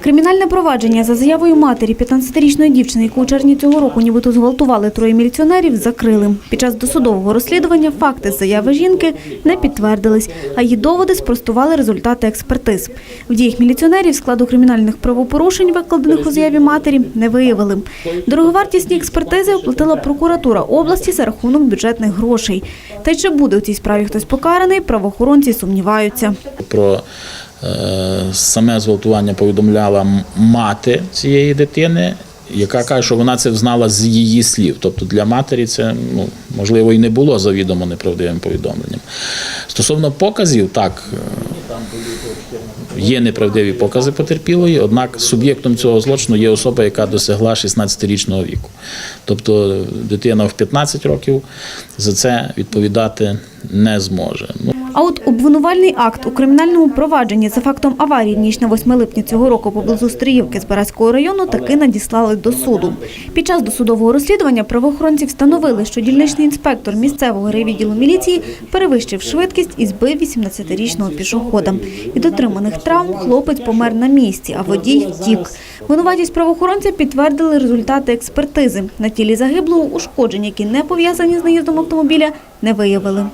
Кримінальне провадження за заявою матері 15-річної дівчини, яку у червні цього року нібито зґвалтували троє міліціонерів, закрили. Під час досудового розслідування факти заяви жінки не підтвердились, а її доводи спростували результати експертиз. В діях міліціонерів складу кримінальних правопорушень, викладених у заяві матері, не виявили. Дороговартісні експертизи оплатила прокуратура області за рахунок бюджетних грошей. Та й чи буде у цій справі хтось покараний, правоохоронці сумніваються. Про саме зґвалтування повідомляла мати цієї дитини, яка каже, що вона це взнала з її слів. Тобто для матері це ну, можливо і не було завідомо неправдивим повідомленням. Стосовно показів, так. е, Є неправдиві покази потерпілої, однак суб'єктом цього злочину є особа, яка досягла 16-річного віку. Тобто дитина в 15 років за це відповідати не зможе. А от обвинувальний акт у кримінальному провадженні за фактом аварії в ніч на 8 липня цього року поблизу Стріївки з Барацького району таки надіслали до суду. Під час досудового розслідування правоохоронці встановили, що дільничний інспектор місцевого райвідділу міліції перевищив швидкість і збив 18-річного пішохода. Від отриманих травм хлопець помер на місці, а водій втік. Винуватість правоохоронця підтвердили результати експертизи. На тілі загиблого ушкоджень, які не пов'язані з наїздом автомобіля, не виявили.